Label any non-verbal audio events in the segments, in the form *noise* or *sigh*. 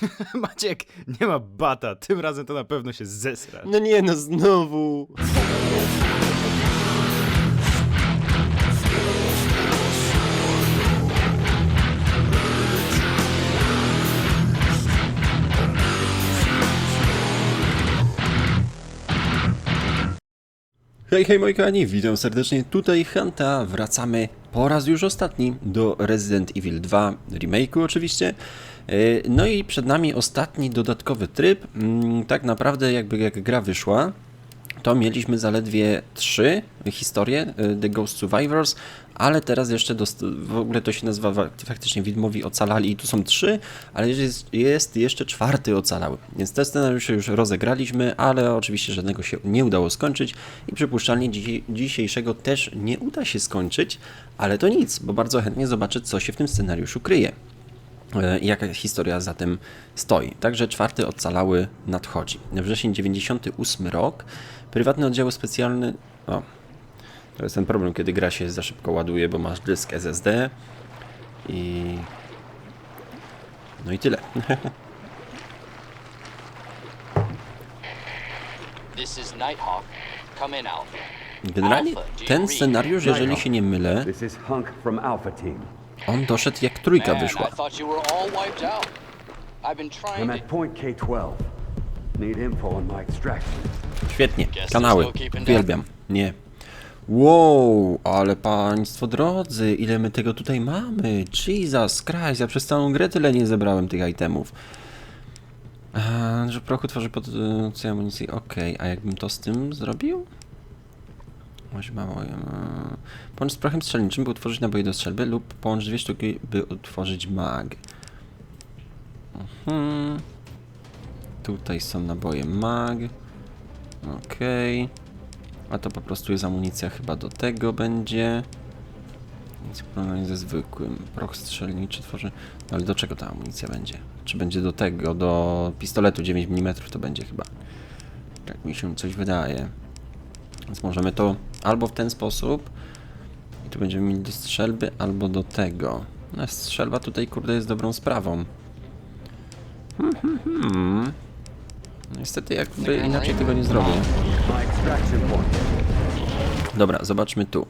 *laughs* Maciek, nie ma bata, tym razem to na pewno się zesra. No nie, no znowu. Hej, hej moi kochani, witam serdecznie, tutaj Hanta, wracamy po raz już ostatni do Resident Evil 2 remake'u oczywiście. E, No i przed nami ostatni dodatkowy tryb, Mm, tak naprawdę jakby jak gra wyszła, to mieliśmy zaledwie trzy historie y, The Ghost Survivors, ale teraz jeszcze w ogóle to się nazywa wa- faktycznie Widmowi Ocalali i tu są trzy, ale jest, jest jeszcze czwarty Ocalały. Więc te scenariusze już rozegraliśmy, ale oczywiście żadnego się nie udało skończyć i przypuszczalnie dzi- dzisiejszego też nie uda się skończyć, ale to nic, bo bardzo chętnie zobaczę co się w tym scenariuszu kryje i jaka historia za tym stoi. Także czwarty ocalały nadchodzi. Wrzesień 98 rok. Prywatny oddział specjalny. O, to jest ten problem, kiedy gra się za szybko ładuje, bo masz dysk SSD i. No i tyle. *laughs* This is Nighthawk. Come in, Alpha. Generalnie ten scenariusz, jeżeli się nie mylę, This is Hunk from Alpha Team. On doszedł jak trójka wyszła. I thought you were all wiped out. I've been I'm trying at to... point K-12. Need info on my extraction. Świetnie. Kanały. Uwielbiam. Nie. Wow, ale państwo drodzy, ile my tego tutaj mamy. Jesus Christ, ja przez całą grę tyle nie zebrałem tych itemów. A, że prochu tworzy produkcję amunicji. Okej, a jakbym to z tym zrobił? Mało. e, Połącz z prochem strzelniczym, by utworzyć naboje do strzelby lub połącz dwie sztuki, by utworzyć mag. Mhm. Tutaj są naboje mag. Okej. A to po prostu jest amunicja chyba do tego będzie. Nic w porównaniu ze zwykłym. Proch strzelniczy tworzy... Ale do czego ta amunicja będzie? Czy będzie do tego, do pistoletu 9 mm to będzie chyba. Tak mi się coś wydaje. Więc możemy to albo w ten sposób i tu będziemy mieli do strzelby, albo do tego. No strzelba tutaj kurde jest dobrą sprawą. Hmm, hmm, hmm. Niestety jakby inaczej tego nie zrobię. Dobra, zobaczmy tu.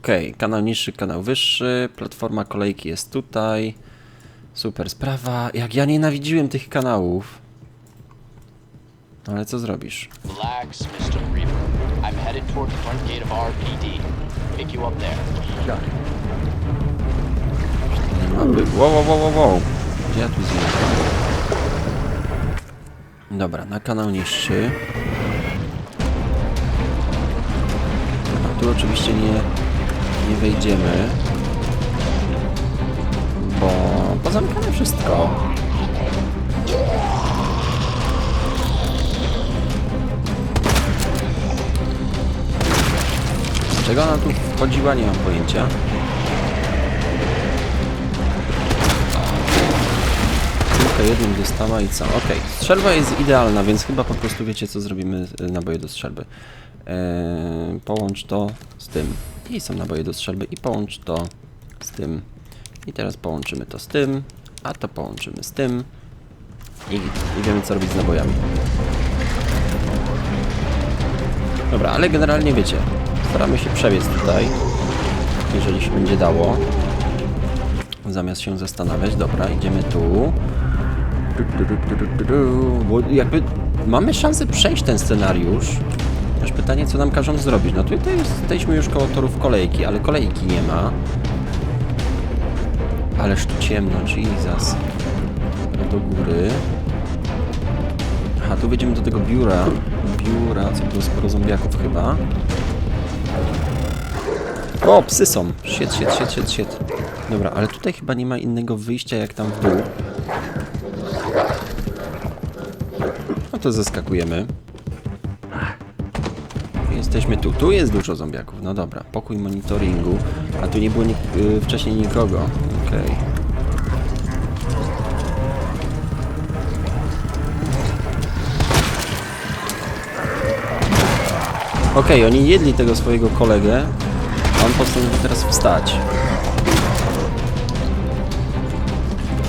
Okej, kanał niższy, kanał wyższy, platforma kolejki jest tutaj. Super sprawa. Jak ja nienawidziłem tych kanałów. Ale co zrobisz? Headed toward the front gate of RPD. Pick you up there. Got it. Mapy. Wow, wow, wow, wow, wow. Gdzie ja tu zjeżdżam? Dobra, na kanał niższy. A tu oczywiście nie, nie wejdziemy. Bo pozamykane wszystko. Dlaczego ona tu wchodziła, nie mam pojęcia. Tylko jednym dostała i co? Okej, strzelba jest idealna, więc chyba po prostu wiecie co zrobimy z- naboje do strzelby. Eee, połącz to z tym. I są naboje do strzelby i połącz to z tym. I teraz połączymy to z tym, a to połączymy z tym. I, i wiemy co robić z nabojami. Dobra, ale generalnie wiecie, staramy się przebiec tutaj, jeżeli się będzie dało zamiast się zastanawiać. Dobra, idziemy tu. Bo jakby mamy szansę przejść ten scenariusz. Też pytanie, co nam każą zrobić. No tutaj jesteśmy już koło torów kolejki, ale kolejki nie ma. Ależ tu ciemno, Jesus. Do góry. Aha, tu wejdziemy do tego biura. Biura, co było sporo zombiaków chyba. O, psy są. Shit, shit, shit, shit, shit. Dobra, ale tutaj chyba nie ma innego wyjścia jak tam w dół. No to zaskakujemy. Jesteśmy tu. Tu jest dużo zombiaków. No dobra, pokój monitoringu. A tu nie było nik y, wcześniej nikogo. Okej. Okej, oni jedli tego swojego kolegę, postanowił teraz wstać.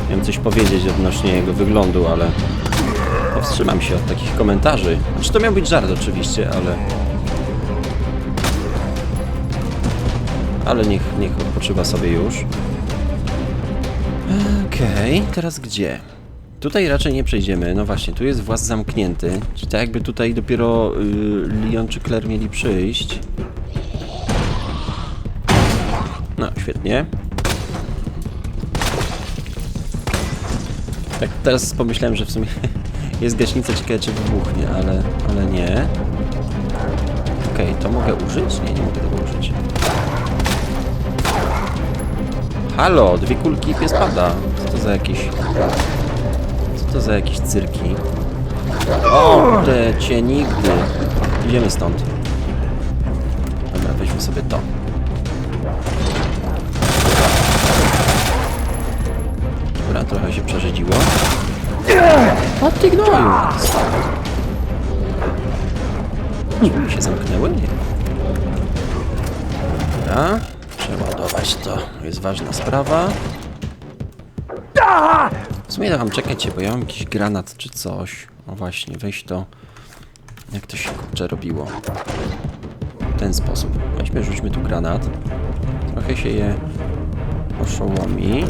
Miałem coś powiedzieć odnośnie jego wyglądu, ale powstrzymam się od takich komentarzy. Znaczy to miał być żart oczywiście, ale... Ale niech, niech odpoczywa sobie już. Okej, teraz gdzie? Tutaj raczej nie przejdziemy. No właśnie, tu jest właz zamknięty. Czyli tak jakby tutaj dopiero y, Leon czy Claire mieli przyjść. Świetnie. Tak teraz pomyślałem, że w sumie *laughs* jest gaśnica, ciekawe czy wybuchnie, ale, ale nie. Okej, to mogę użyć? Nie, nie mogę tego użyć. Halo, dwie kulki pies pada. Co to za jakiś... Co to za jakieś cyrki? O, te cię nigdy. Idziemy stąd. Dobra, weźmy sobie to. Dobra, trochę się przerzedziło. O ty gnoju! Drzwi się zamknęły? Nie. Dobra, przeładować to jest ważna sprawa. W sumie tam czekajcie, bo ja mam jakiś granat czy coś. O właśnie, weź to. Jak to się kurczę robiło? W ten sposób. Weźmy, rzućmy tu granat. Trochę się je oszołomi.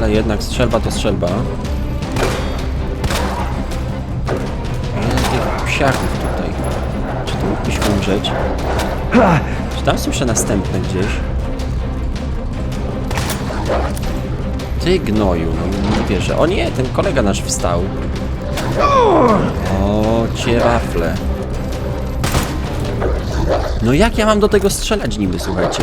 Ale jednak strzelba to strzelba. Tych psiaków tutaj? Czy tu mógłbyś umrzeć? Czy tam słyszę następne gdzieś? Ty gnoju, no nie wierzę. O nie, ten kolega nasz wstał. O, cię. No jak ja mam do tego strzelać niby, słuchajcie?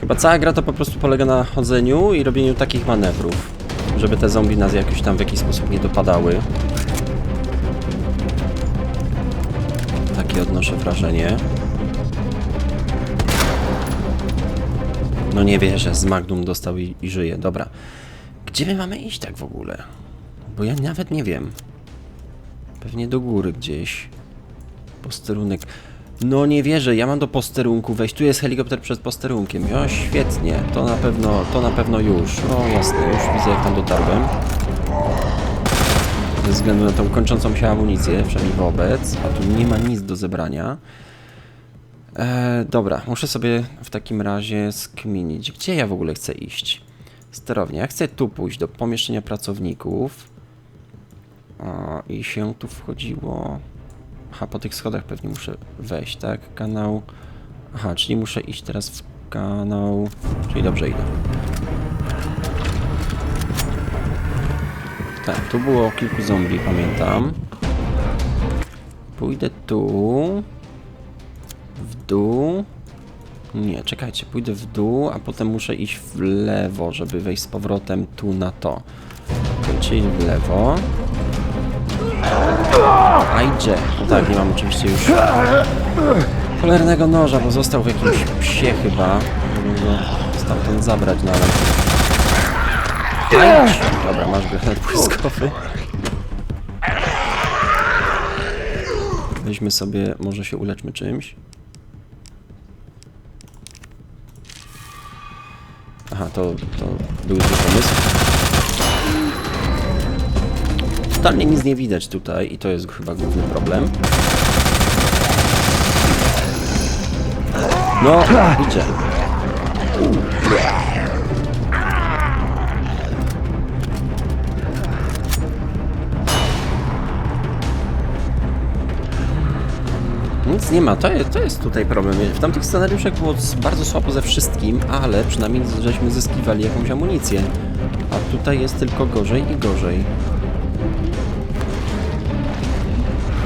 Chyba cała gra to po prostu polega na chodzeniu i robieniu takich manewrów, żeby te zombie nas jakoś tam w jakiś sposób nie dopadały. Takie odnoszę wrażenie. No nie wierzę, z Magnum dostał i, i żyje. Dobra. Gdzie my mamy iść tak w ogóle? Bo ja nawet nie wiem. Pewnie do góry gdzieś. Posterunek. No nie wierzę, ja mam do posterunku wejść. Tu jest helikopter przed posterunkiem. O, świetnie. To na pewno, to na pewno już. O, jasne, już widzę jak tam dotarłem. Ze względu na tą kończącą się amunicję, przynajmniej wobec. A tu nie ma nic do zebrania. E, dobra, muszę sobie w takim razie skminić, gdzie ja w ogóle chcę iść. Sterownia. Ja chcę tu pójść, do pomieszczenia pracowników. O, I się tu wchodziło... Aha, po tych schodach pewnie muszę wejść, tak? Kanał... Aha, czyli muszę iść teraz w kanał... Czyli dobrze idę. Tak, tu było kilku zombie, pamiętam. Pójdę tu... W dół... Nie, czekajcie, pójdę w dół, a potem muszę iść w lewo, żeby wejść z powrotem tu na to. Czyli w lewo. A idzie. No tak, nie mam oczywiście już cholernego noża, bo został w jakimś psie chyba. Żeby go stamtąd zabrać, no ale... Ajdź! Dobra, masz granat błyskowy. Weźmy sobie, może się uleczmy czymś. Aha, to, to był zły pomysł. Totalnie nic nie widać tutaj i to jest chyba główny problem. No, idzie. Nic nie ma, to jest, to jest tutaj problem. W tamtych scenariuszach było bardzo słabo ze wszystkim, ale przynajmniej żeśmy zyskiwali jakąś amunicję. A tutaj jest tylko gorzej i gorzej.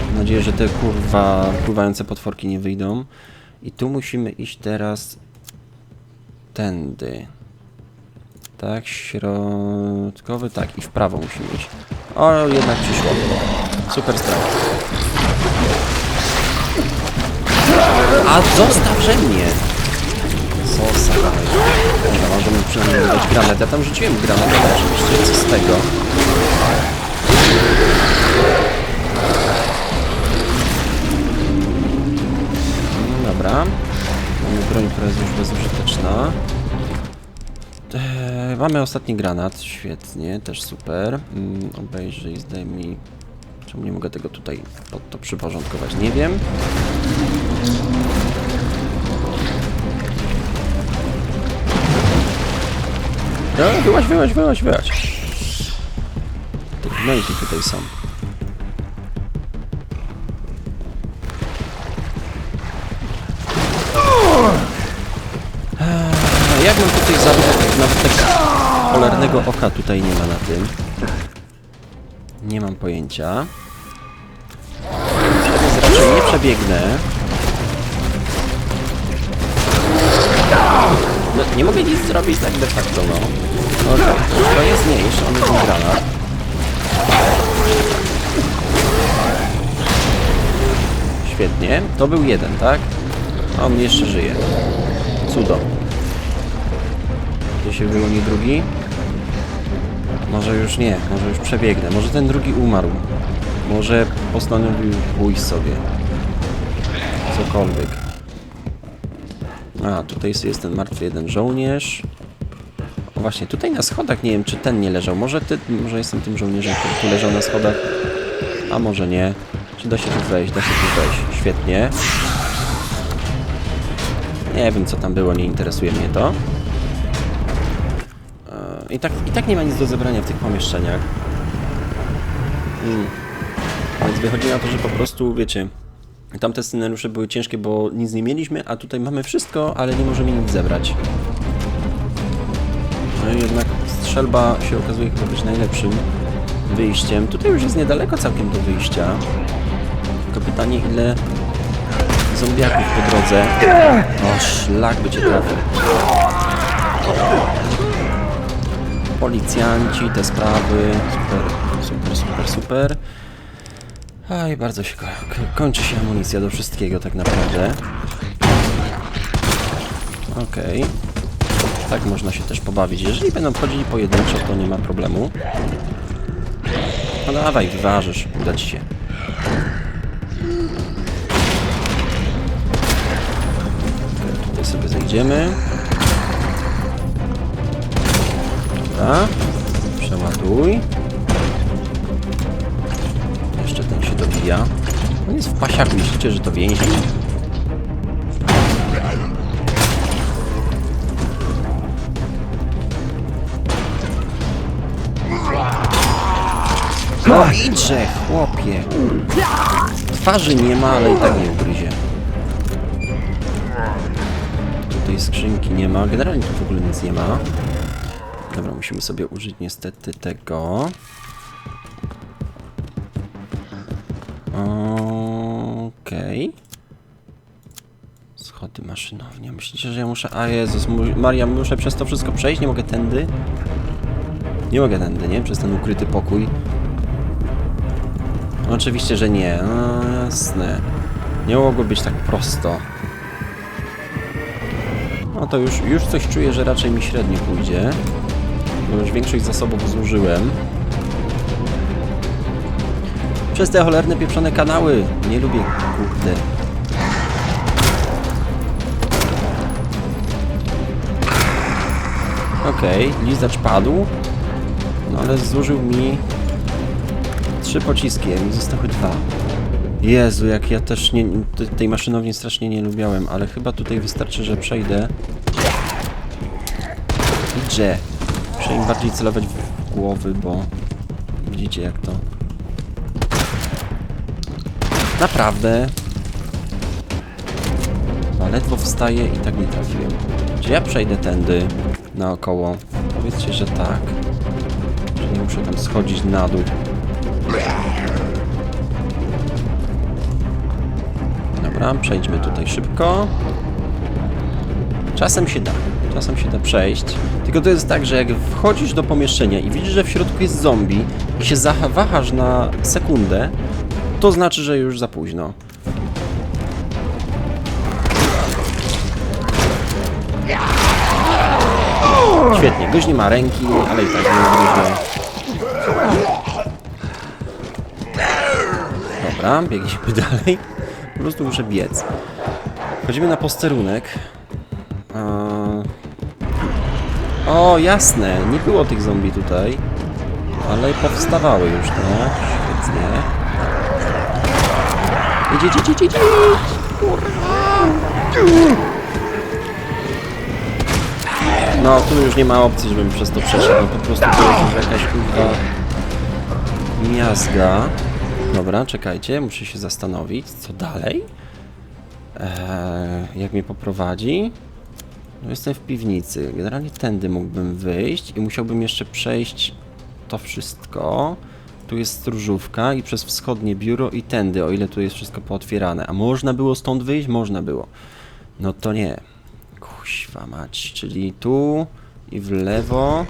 Mam nadzieję, że te kurwa pływające potworki nie wyjdą. I tu musimy iść teraz tędy. Tak, środkowy, tak, i w prawo musimy iść. O, jednak przyszło. Super sprawa. A zostawże mnie! Kosa, dawaj. Dobra, możemy przynajmniej dać granat. Ja tam rzuciłem granat, ale oczywiście co z tego? Która jest już bezużyteczna. Eee, mamy ostatni granat, świetnie, też super. Mm, obejrzyj, zdejmij. Czemu nie mogę tego tutaj pod to przyporządkować? Nie wiem. No, wyłaź, wyłaź, wyłaź, wyłaź. Te tutaj są. Jak mam tutaj zabrać? Nawet tak cholernego oka tutaj nie ma na tym. Nie mam pojęcia. Więc raczej nie przebiegnę. No, nie mogę nic zrobić tak de facto, no. To jest mniejszy, on jest granat. Świetnie, to był jeden, tak? A on jeszcze żyje. Cudo. Gdzie się wyłoni drugi? Może już nie, może już przebiegnę. Może ten drugi umarł. Może postanowił pójść sobie. Cokolwiek. A, tutaj jest ten martwy jeden żołnierz. O właśnie, tutaj na schodach nie wiem, czy ten nie leżał. Może ty, może jestem tym żołnierzem, który tu leżał na schodach. A może nie. Czy da się tu wejść? Da się tu wejść. Świetnie. Nie wiem, co tam było, nie interesuje mnie to. I tak, I tak nie ma nic do zebrania w tych pomieszczeniach. Mm. Więc wychodzi na to, że po prostu, wiecie, tamte scenariusze były ciężkie, bo nic nie mieliśmy, a tutaj mamy wszystko, ale nie możemy nic zebrać. No i jednak strzelba się okazuje chyba być najlepszym wyjściem. Tutaj już jest niedaleko całkiem do wyjścia. Tylko pytanie, ile zombiaków po drodze. O, szlak by cię trafił. Policjanci, te sprawy. Super, super, super, super. Aj, bardzo się ko ko- kończy się amunicja do wszystkiego tak naprawdę. Okej. Tak można się też pobawić. Jeżeli będą wchodzili pojedynczo, to nie ma problemu. No dawaj, wyważysz, uda ci się. Tutaj sobie zejdziemy. Dobra. Przeładuj. Jeszcze ten się dobija. On jest w pasiaku, myślicie, że to więźni? No idźże, chłopie. Twarzy nie ma, ale i tak nie ugryzie. Tutaj skrzynki nie ma. Generalnie tu w ogóle nic nie ma. Dobra, musimy sobie użyć niestety tego. Okej. Schody maszynownia. Myślicie, że ja muszę... A Jezus, Maria, muszę przez to wszystko przejść? Nie mogę tędy? Nie mogę tędy, nie? Przez ten ukryty pokój. Oczywiście, że nie. No, jasne. Nie mogło być tak prosto. No to już, już coś czuję, że raczej mi średnio pójdzie. Bo większość zasobów zużyłem. Przez te cholerne pieprzone kanały. Nie lubię, kurde. Okej, lizzacz padł. No ale zużył mi trzy pociski, a mi zostały dwa. Jezu, jak ja też nie, te- tej maszynowni strasznie nie lubiałem, ale chyba tutaj wystarczy, że przejdę. Gdzie? Muszę im bardziej celować w głowy, bo widzicie jak to... Naprawdę? No, ledwo wstaję i tak nie trafiłem. Czy ja przejdę tędy naokoło? Powiedzcie, że tak. Że nie muszę tam schodzić na dół. Dobra, przejdźmy tutaj szybko. Czasem się da. Czasem się da przejść. Tylko to jest tak, że jak wchodzisz do pomieszczenia i widzisz, że w środku jest zombie i się zawahasz na sekundę, to znaczy, że już za późno. Świetnie, gość nie ma ręki, ale i tak nie ugryzie. Dobra, biegniemy *laughs* dalej. Po prostu muszę biec. Wchodzimy na posterunek. O, jasne, nie było tych zombie tutaj. Ale powstawały już, no. Świetnie. Idź, idź, idź, idź! No, tu już nie ma opcji, żebym przez to przeszedł. Po prostu to jest jakaś kurwa miazga. Dobra, czekajcie, muszę się zastanowić, co dalej. Eee, jak mnie poprowadzi? No jestem w piwnicy. Generalnie tędy mógłbym wyjść i musiałbym jeszcze przejść to wszystko. Tu jest stróżówka i przez wschodnie biuro i tędy, o ile tu jest wszystko pootwierane. A można było stąd wyjść? Można było. No to nie. Kuźwa mać, czyli tu i w lewo.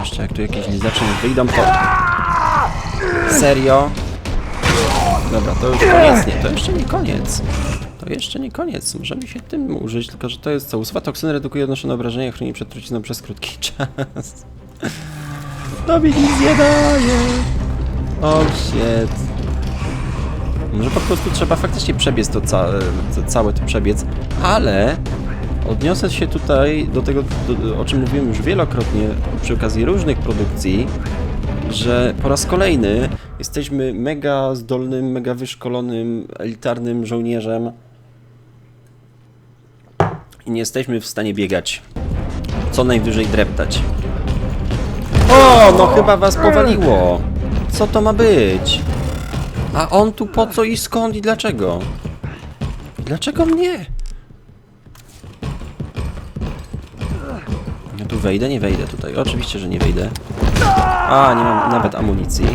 Jeszcze jak tu jakieś nieznaczne wyjdą, to... Serio? Dobra, to już koniec. Nie, to jeszcze nie koniec. To jeszcze nie koniec. Możemy się tym użyć, tylko że to jest co? Usuwa toksynę, redukuje odnoszone obrażenia, chroni przed trucizną przez krótki *laughs* czas. To mi nic nie daje. Oh shit. Może po prostu trzeba faktycznie przebiec to, ca to całe to przebiec, ale odniosę się tutaj do tego, do, o czym mówiłem już wielokrotnie przy okazji różnych produkcji, że po raz kolejny jesteśmy mega zdolnym, mega wyszkolonym, elitarnym żołnierzem i nie jesteśmy w stanie biegać. Co najwyżej dreptać. O, no chyba was powaliło. Co to ma być? A on tu po co i skąd i dlaczego? Dlaczego mnie? Ja tu wejdę? Nie wejdę tutaj. Oczywiście, że nie wejdę. A, nie mam nawet amunicji.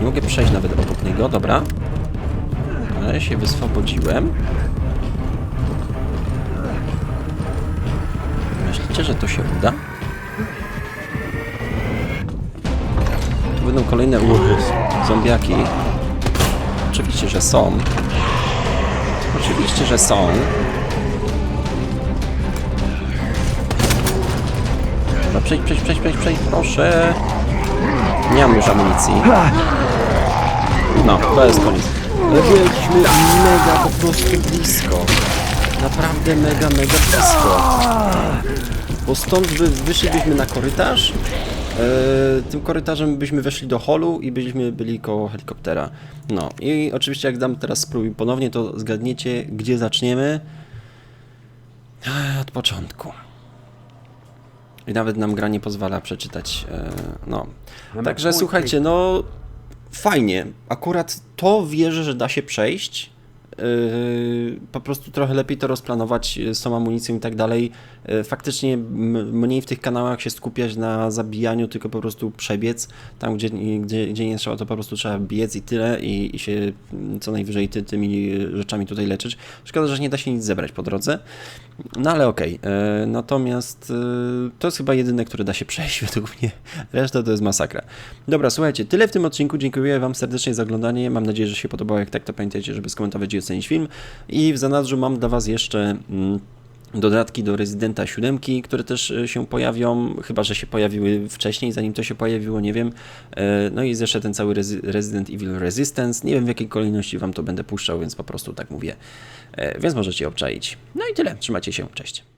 Nie mogę przejść nawet obok niego, dobra. Ale się wyswobodziłem. Myślicie, że to się uda? Tu będą kolejne uchy. Zombiaki. Oczywiście, że są. Oczywiście, że są. Przejdź, przejdź, przejdź, przejdź, przejdź, proszę. Nie mam już amunicji. No, to jest koniec. Byliśmy mega po prostu blisko. Naprawdę mega, mega blisko. Bo stąd wy, wyszlibyśmy na korytarz. E, tym korytarzem byśmy weszli do holu i byliśmy byli koło helikoptera. No i oczywiście jak dam teraz spróbuj ponownie, to zgadniecie gdzie zaczniemy. E, Od początku. I nawet nam gra nie pozwala przeczytać. E, no. Także słuchajcie, no fajnie. Akurat to wierzę, że da się przejść. Yy, po prostu trochę lepiej to rozplanować yy, z tą amunicją i tak dalej. Yy, Faktycznie mniej w tych kanałach się skupiać na zabijaniu, tylko po prostu przebiec. Tam, gdzie, gdzie, gdzie nie trzeba, to po prostu trzeba biec i tyle i, i się co najwyżej ty, tymi rzeczami tutaj leczyć. Szkoda, że nie da się nic zebrać po drodze. No ale okej. Yy, Natomiast yy, to jest chyba jedyne, które da się przejść *laughs* według mnie. Reszta to jest masakra. Dobra, słuchajcie, tyle w tym odcinku. Dziękuję Wam serdecznie za oglądanie. Mam nadzieję, że się podobało. Jak tak, to pamiętajcie, żeby skomentować i ocenić film. I w zanadrzu mam dla Was jeszcze... Mm, dodatki do Rezydenta 7, które też e, się pojawią, chyba że się pojawiły wcześniej, zanim to się pojawiło, nie wiem. E, No i jeszcze ten cały Resident Evil Resistance. Nie wiem w jakiej kolejności Wam to będę puszczał, więc po prostu tak mówię. E, Więc możecie obczaić. No i tyle. Trzymajcie się. Cześć.